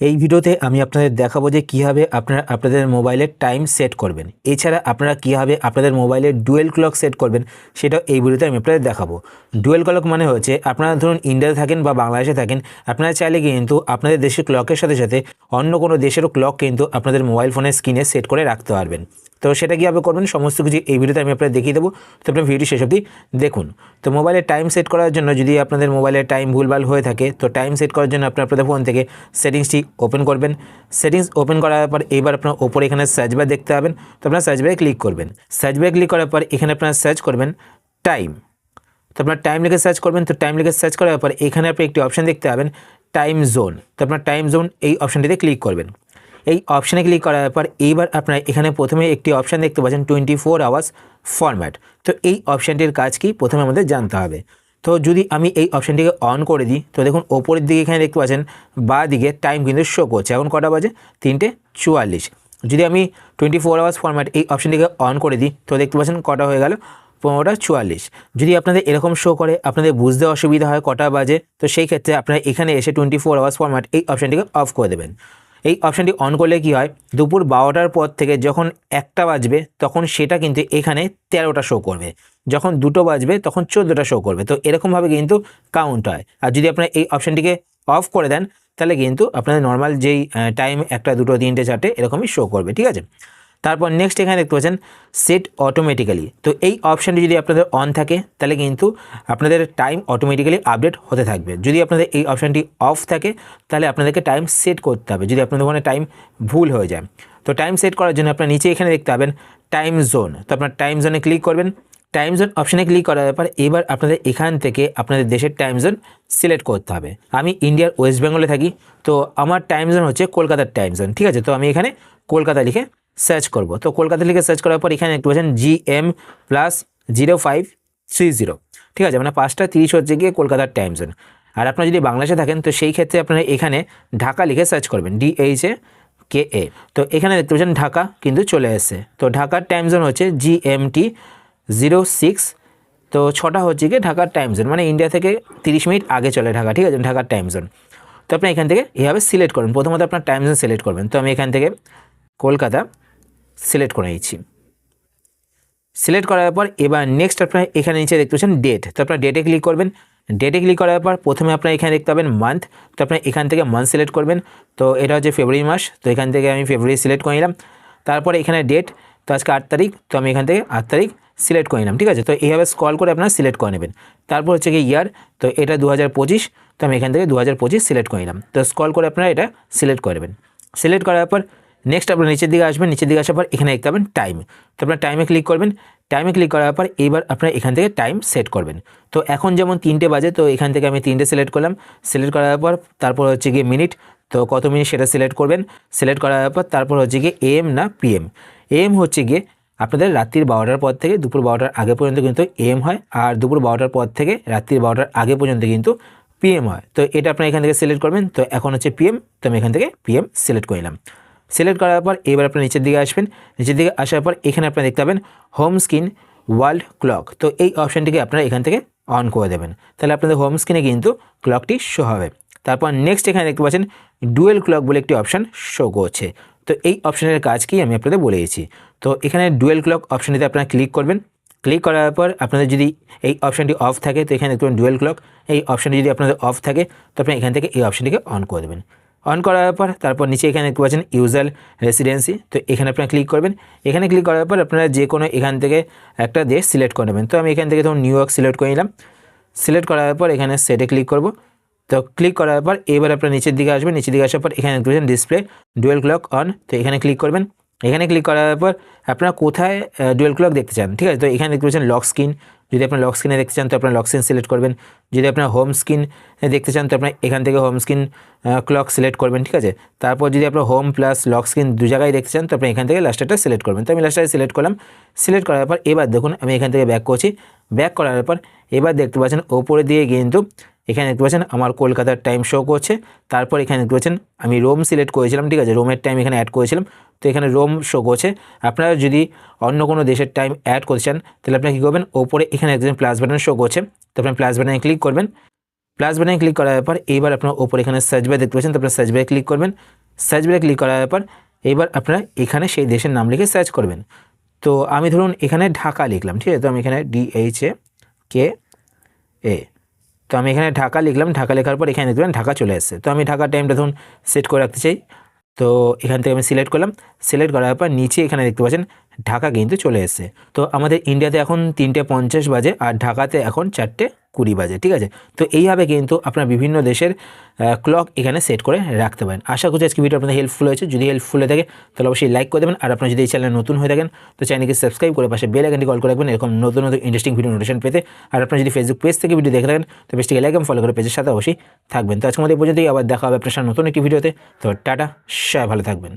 এই ভিডিওতে আমি আপনাদের দেখাবো যে কীভাবে আপনারা আপনাদের মোবাইলের টাইম সেট করবেন। এছাড়া আপনারা কীভাবে আপনাদের মোবাইলের ডুয়েল ক্লক সেট করবেন সেটা এই ভিডিওতে আমি আপনাদের দেখাবো। ডুয়েল ক্লক মানে হচ্ছে, আপনারা ধরুন ইন্ডিয়াতে থাকেন বা বাংলাদেশে থাকেন, আপনারা চাইলে কিন্তু আপনাদের দেশের ক্লকের সাথে সাথে অন্য কোনো দেশেরও ক্লক কিন্তু আপনাদের মোবাইল ফোনের স্ক্রিনে সেট করে রাখতে পারবেন। তো সেটা কীভাবে করবেন, সমস্ত কিছু এই ভিডিওতে আমি আপনাদের দেখিয়ে দেবো। তো আপনার ভিডিও শেষ অবধি দেখুন। তো মোবাইলের টাইম সেট করার জন্য যদি আপনাদের মোবাইলের টাইম ভুলভাল হয়ে থাকে, তো টাইম সেট করার জন্য আপনার আপনাদের ফোন থেকে সেটিংসটি ওপেন করবেন। সেটিংস ওপেন করার পর এইবার আপনার ওপরে এখানে সার্চ বার দেখতে পাবেন। তো আপনার সার্চ ক্লিক করবেন। সার্চ বারে ক্লিক করার পর এখানে আপনারা সার্চ করবেন টাইম তো আপনার টাইম লিখে সার্চ করবেন। তো টাইম লিখে সার্চ করার পর এখানে আপনি একটি অপশান দেখতে পাবেন টাইম জোন তো আপনার টাইম জোন এই অপশানটিতে ক্লিক করবেন। এই অপশানে ক্লিক করার পর এইবার আপনার এখানে প্রথমে একটি অপশান দেখতে পাচ্ছেন টোয়েন্টি ফোর আওয়ার্স ফরম্যাট তো এই অপশানটির কাজ কি? প্রথমে আমাদের জানতে হবে। তো যদি আমি এই অপশানটিকে অন করে দিই, তো দেখুন ওপরের দিকে এখানে দেখতে পাচ্ছেন, বা দিকে টাইম কিন্তু শো করছে। এখন কটা বাজে? তিনটে চুয়াল্লিশ। যদি আমি টোয়েন্টি ফোর আওয়ার্স ফরম্যাট এই অপশানটিকে অন করে দিই, তো দেখতে পাচ্ছেন কটা হয়ে গেল? পনেরোটা চুয়াল্লিশ। যদি আপনাদের এরকম শো করে, আপনাদের বুঝতে অসুবিধা হয় কটা বাজে, তো সেই ক্ষেত্রে আপনারা এখানে এসে টোয়েন্টি ফোর আওয়ার্স ফরম্যাট এই অপশানটিকে অফ করে দেবেন। এই অপশানটি অন করলে কি হয়? দুপুর বারোটার পর থেকে যখন একটা বাজবে, তখন সেটা কিন্তু এখানে তেরোটা শো করবে। যখন দুটো বাজবে, তখন চোদ্দোটা শো করবে। তো এরকমভাবে কিন্তু কাউন্ট হয়। আর যদি আপনার এই অপশানটিকে অফ করে দেন, তাহলে কিন্তু আপনাদের নর্মাল যেই টাইম একটা, দুটো, তিনটে, চারটে, এরকমই শো করবে। ঠিক আছে? তারপর নেক্সট এখানে দেখতে পাচ্ছেন সেট অটোমেটিক্যালি তো এই অপশানটি যদি আপনাদের অন থাকে, তাহলে কিন্তু আপনাদের টাইম অটোমেটিক্যালি আপডেট হতে থাকবে। যদি আপনাদের এই অপশানটি অফ থাকে, তাহলে আপনাদেরকে টাইম সেট করতে হবে, যদি আপনাদের ওখানে টাইম ভুল হয়ে যায়। তো টাইম সেট করার জন্য আপনার নিচে এখানে দেখতে পাবেন টাইম জোন তো আপনার টাইম জোনে ক্লিক করবেন। টাইম জোন অপশানে ক্লিক করার ব্যাপার এবার আপনাদের এখান থেকে আপনাদের দেশের টাইম জোন সিলেক্ট করতে হবে। আমি ইন্ডিয়ার ওয়েস্ট বেঙ্গলে থাকি, তো আমার টাইম জোন হচ্ছে কলকাতার টাইম জোন ঠিক আছে? তো আমি এখানে কলকাতা লিখে সার্চ করব। তো কলকাতা লিখে সার্চ করার পর এখানে একটু পাচ্ছেন G M plus zero five three zero ঠিক আছে মানে পাঁচটা তিরিশ হচ্ছে গিয়ে কলকাতার টাইম জোন আর আপনারা যদি বাংলাদেশে থাকেন, তো সেই ক্ষেত্রে আপনারা এখানে ঢাকা লিখে সার্চ করবেন ডি এইচ এ কে এ তো এখানে দেখতে পাচ্ছেন ঢাকা কিন্তু চলে এসেছে। তো ঢাকার টাইম জোন হচ্ছে G M T zero six তো ছটা হচ্ছে গিয়ে ঢাকার টাইম জোন মানে ইন্ডিয়া থেকে তিরিশ মিনিট আগে চলে ঢাকা, ঠিক আছে, ঢাকার টাইম জোন তো আপনি এখান থেকে এভাবে সিলেক্ট করবেন প্রথমত আপনার টাইম জোন সিলেক্ট করবেন। তো আমি এখান থেকে কলকাতা সিলেক্ট করে নিচ্ছি সিলেক্ট করার পর এবার নেক্সট আপনার এখানে নিচে দেখতে পাচ্ছেন ডেট তো আপনার ডেটে ক্লিক করবেন। ডেটে ক্লিক করার পর প্রথমে আপনার এখানে দেখতে পাবেন মান্থ তো আপনার এখান থেকে মান্থ সিলেক্ট করবেন। তো এটা হচ্ছে ফেব্রুয়ারি মাস। তো এখান থেকে আমি ফেব্রুয়ারি সিলেক্ট করে নিলাম। তারপরে এখানে ডেট তো আজকে আট তারিখ। তো আমি এখান থেকে আট তারিখ সিলেক্ট করে নিলাম। ঠিক আছে? তো এইভাবে স্কল করে আপনারা সিলেক্ট করে নেবেন। তারপর হচ্ছে কি ইয়ার তো এটা দু হাজার পঁচিশ। তো আমি এখান থেকে দু হাজার পঁচিশ সিলেক্ট করে নিলাম। তো স্কল করে আপনারা এটা সিলেক্ট করে নেবেন। সিলেক্ট করার পর নেক্সট আপনার নিচের দিকে আসবেন, নিচের দিকে আসার পর এখানে দেখতে পাবেন টাইম তো আপনার টাইমে ক্লিক করবেন টাইমে ক্লিক করার পর এইবার আপনার এখান থেকে টাইম সেট করবেন। তো এখন যেমন তিনটে বাজে, তো এখান থেকে আমি তিনটে সিলেক্ট করলাম। সিলেক্ট করার পর তারপর হচ্ছে গিয়ে মিনিট তো কত মিনিট সেটা সিলেক্ট করবেন। সিলেক্ট করার পর তারপর হচ্ছে গিয়ে এম না পিএম এম হচ্ছে গিয়ে আপনাদের রাত্রির বারোটার পর থেকে দুপুর বারোটার আগে পর্যন্ত কিন্তু এম হয়, আর দুপুর বারোটার পর থেকে রাত্রির বারোটার আগে পর্যন্ত কিন্তু পিএম হয়। তো এটা আপনার এখান থেকে সিলেক্ট করবেন। তো এখন হচ্ছে পিএম তো আমি এখান থেকে পিএম সিলেক্ট করে নিলাম। সিলেক্ট করার পর এবার আপনার নিচের দিকে আসবেন। নিচের দিকে আসার পর এখানে আপনারা দেখতে পাবেন হোম স্ক্রিন ওয়ার্ল্ড ক্লক তো এই অপশানটিকে আপনারা এখান থেকে অন করে দেবেন। তাহলে আপনাদের হোম স্ক্রিনে কিন্তু ক্লকটি শো হবে। তারপর নেক্সট এখানে দেখতে পাচ্ছেন ডুয়েল ক্লক বলে একটি অপশান শো করছে। তো এই অপশানের কাজ কি আমি আপনাদের বলে দিয়েছি তো এখানে ডুয়েল ক্লক অপশানটিতে আপনারা ক্লিক করবেন। ক্লিক করার পর আপনাদের যদি এই অপশানটি অফ থাকে, তো এখানে দেখতে পাবেন ডুয়েল ক্লক এই অপশানটি যদি আপনাদের অফ থাকে, তো আপনি এখান থেকে এই অপশানটিকে অন করে দেবেন। অন করার পর তারপর নিচে এখানে দেখতে পাচ্ছেন ইউজার রেসিডেন্সি তো এখানে আপনারা ক্লিক করবেন। এখানে ক্লিক করার পর আপনারা যে কোনো এখান থেকে একটা দেশ সিলেক্ট করে নেবেন। তো আমি এখান থেকে ধরুন নিউ ইয়র্ক সিলেক্ট করে নিলাম। সিলেক্ট করার পর এখানে সেটে ক্লিক করব। তো ক্লিক করার পর এবার আপনার নিচের দিকে আসবেন। নিচের দিকে আসার পর এখানে দেখতে পাচ্ছেন ডিসপ্লে ডুয়েল ক্লক অন তো এখানে ক্লিক করবেন। এখানে ক্লিক করার পর আপনারা কোথায় ডুয়েল ক্লক দেখতে চান, ঠিক আছে? তো এখানে দেখতে পাচ্ছেন লক স্ক্রিন যদি আপনার লক স্ক্রিনে দেখতে চান, তো আপনার লক স্ক্রিন সিলেক্ট করবেন। যদি আপনার হোম স্ক্রিন দেখতে চান, তো আপনার এখান থেকে হোম স্ক্রিন ক্লক সিলেক্ট করবেন, ঠিক আছে? তারপর যদি আপনার হোম প্লাস লক স্ক্রিন দু জায়গায় দেখতে চান, তো আপনি এখান থেকে লাস্টারটা সিলেক্ট করবেন। তো আমি লাস্টারে সিলেক্ট করলাম। সিলেক্ট করার পর এবার দেখুন, আমি এখান থেকে ব্যাক করছি। ব্যাক করার পর এবার দেখতে পাচ্ছেন, ওপরে দিয়ে কিন্তু এখানে দেখতে পাচ্ছেন আমার কলকাতার টাইম শো করছে। তারপর এখানে দেখতে পাচ্ছেন আমি রোম সিলেক্ট করেছিলাম, ঠিক আছে? রোমের টাইম এখানে অ্যাড করেছিলাম। তো এখানে রোম শো করছে। আপনারা যদি অন্য কোনো দেশের টাইম অ্যাড করতে চান, তাহলে আপনি কী করবেন? ওপরে এখানে একজন প্লাস বাটন শো করছে। তো আপনি প্লাস বাটনে ক্লিক করবেন। প্লাস বাটনে ক্লিক করার পর এইবার আপনার ওপরে এখানে সার্চ বারে দেখতে পাচ্ছেন। তো আপনার সার্চ বারে ক্লিক করবেন। সার্চ বারে ক্লিক করার পর এইবার আপনারা এখানে সেই দেশের নাম লিখে সার্চ করবেন। তো আমি ধরুন এখানে ঢাকা লিখলাম, ঠিক আছে? তো আমি এখানে ডিএইচ এ কে এ তো আমি এখানে ঢাকা লিখলাম, ঢাকা লেখার পর এখানে দেখবেন ঢাকা চলে আসছে তো আমি ঢাকার টাইমটা ধরুন সেট করে রাখতে চাই। তো এখান থেকে আমি সিলেক্ট করলাম। সিলেক্ট করার পর নিচে এখানে দেখতে পাচ্ছেন ঢাকা কিন্তু চলে এসছে। তো আমাদের ইন্ডিয়াতে এখন তিনটে পঞ্চাশ বাজে আর ঢাকাতে এখন চারটে কুড়ি বাজে, ঠিক আছে? তো এইভাবে কিন্তু আপনার বিভিন্ন দেশের ক্লক এখানে সেট করে রাখতে পারেন। আশা করছি আজকে ভিডিও আপনাদের হেল্পফুল হয়েছে। যদি হেল্পফুল হয়ে থাকে, তাহলে অবশ্যই লাইক করে দেবেন। আর আপনার যদি এই চ্যানেল নতুন হয়ে থাকেন, তো চ্যানেলকে সাবস্ক্রাইব করে পাশে বেল আইকনটি কল করে রাখবেন। এরকম নতুন নতুন ইন্টারেস্টিং ভিডিও নোটিফিকেশন পেতে। আর আপনার যদি ফেসবুক পেজ থেকে ভিডিও দেখে থাকেন, তো পেজটিকে লাইক এবং ফলো করে পেজের সাথে অবশ্যই থাকবেন। তো আজকে আমাদের পর্যন্তই। আবার দেখা হবে আপনার সাথে নতুন একটি ভিডিওতে তো টাটা, সবাই ভালো থাকবেন।